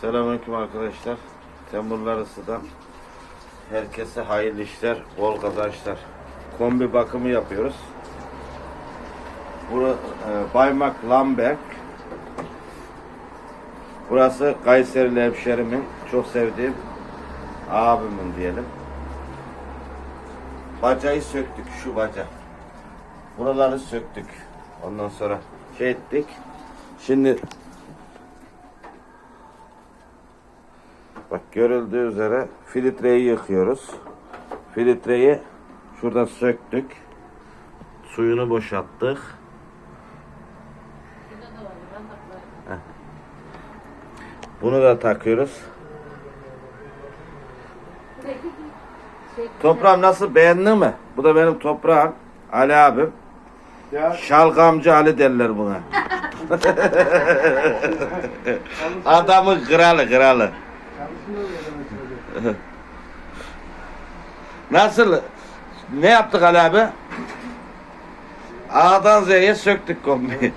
Selamünaleyküm arkadaşlar. Temurlar ısıdan herkese hayırlı işler, bol kazançlar. Kombi bakımı yapıyoruz. Burası e, Baymak Lamberg. Burası Kayserili hemşerimin çok sevdiğim abimin diyelim. Bacayı söktük şu baca. Buraları söktük. Ondan sonra şey ettik. Şimdi Bak görüldüğü üzere filtreyi yıkıyoruz. Filtreyi şurada söktük. Suyunu boşalttık. Bunu da takıyoruz. Toprağım nasıl beğendin mi? Bu da benim toprağım. Ali abim. Ya Şalgamcı Ali derler buna. Adamın kralı kralı. Nasıl? Ne yaptık Ali abi? A'dan Z'ye söktük kombiyi.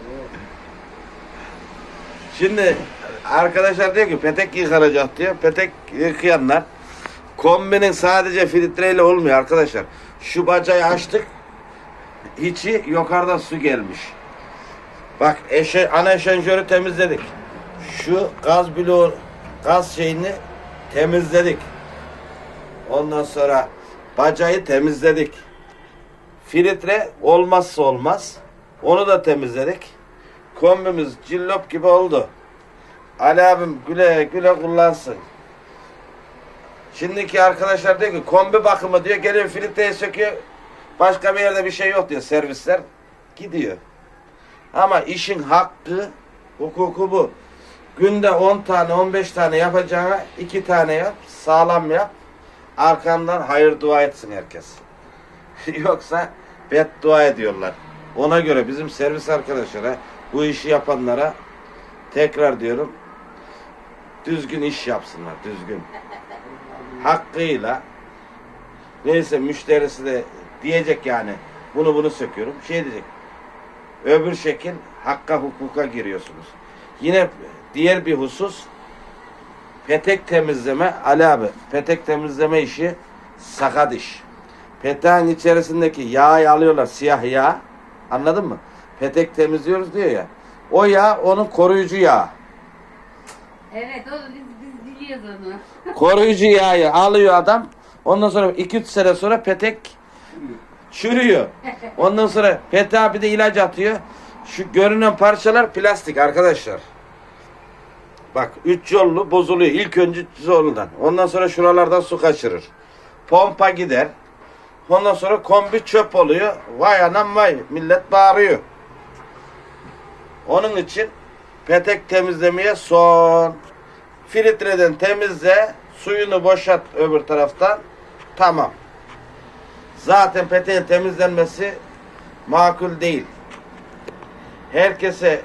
Şimdi arkadaşlar diyor ki petek yıkanacak diyor. Petek yıkayanlar kombinin sadece filtreyle olmuyor arkadaşlar. Şu bacayı açtık. içi yukarıdan su gelmiş. Bak eşe, ana eşenjörü temizledik. Şu gaz bloğu gaz şeyini temizledik. Ondan sonra bacayı temizledik. Filtre olmazsa olmaz. Onu da temizledik. Kombimiz cillop gibi oldu. Ali abim güle güle kullansın. Şimdiki arkadaşlar diyor ki kombi bakımı diyor geliyor filtreyi söküyor. Başka bir yerde bir şey yok diyor servisler. Gidiyor. Ama işin hakkı, hukuku bu. Günde 10 tane 15 tane yapacağına 2 tane yap. Sağlam yap. Arkandan hayır dua etsin herkes. Yoksa beddua ediyorlar. Ona göre bizim servis arkadaşlara, bu işi yapanlara tekrar diyorum düzgün iş yapsınlar, düzgün. Hakkıyla neyse müşterisi de diyecek yani bunu bunu söküyorum. Şey diyecek. Öbür şekil hakka hukuka giriyorsunuz. Yine diğer bir husus petek temizleme Ali abi petek temizleme işi sakat iş. Peteğin içerisindeki yağı alıyorlar siyah yağ. Anladın mı? Petek temizliyoruz diyor ya. O yağ onun koruyucu yağı. Evet onu biz, biz biliyoruz onu. Koruyucu yağı alıyor adam. Ondan sonra 2-3 sene sonra petek çürüyor. Ondan sonra peteğe bir de ilaç atıyor. Şu görünen parçalar plastik arkadaşlar. Bak üç yollu bozuluyor. İlk önce üç yolundan. Ondan sonra şuralardan su kaçırır. Pompa gider. Ondan sonra kombi çöp oluyor. Vay anam vay. Millet bağırıyor. Onun için petek temizlemeye son. Filtreden temizle. Suyunu boşalt öbür taraftan. Tamam. Zaten peteğin temizlenmesi makul değil. Herkese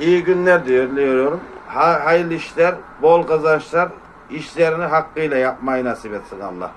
iyi günler diliyorum. Ha, hayırlı işler, bol kazançlar, işlerini hakkıyla yapmayı nasip etsin Allah.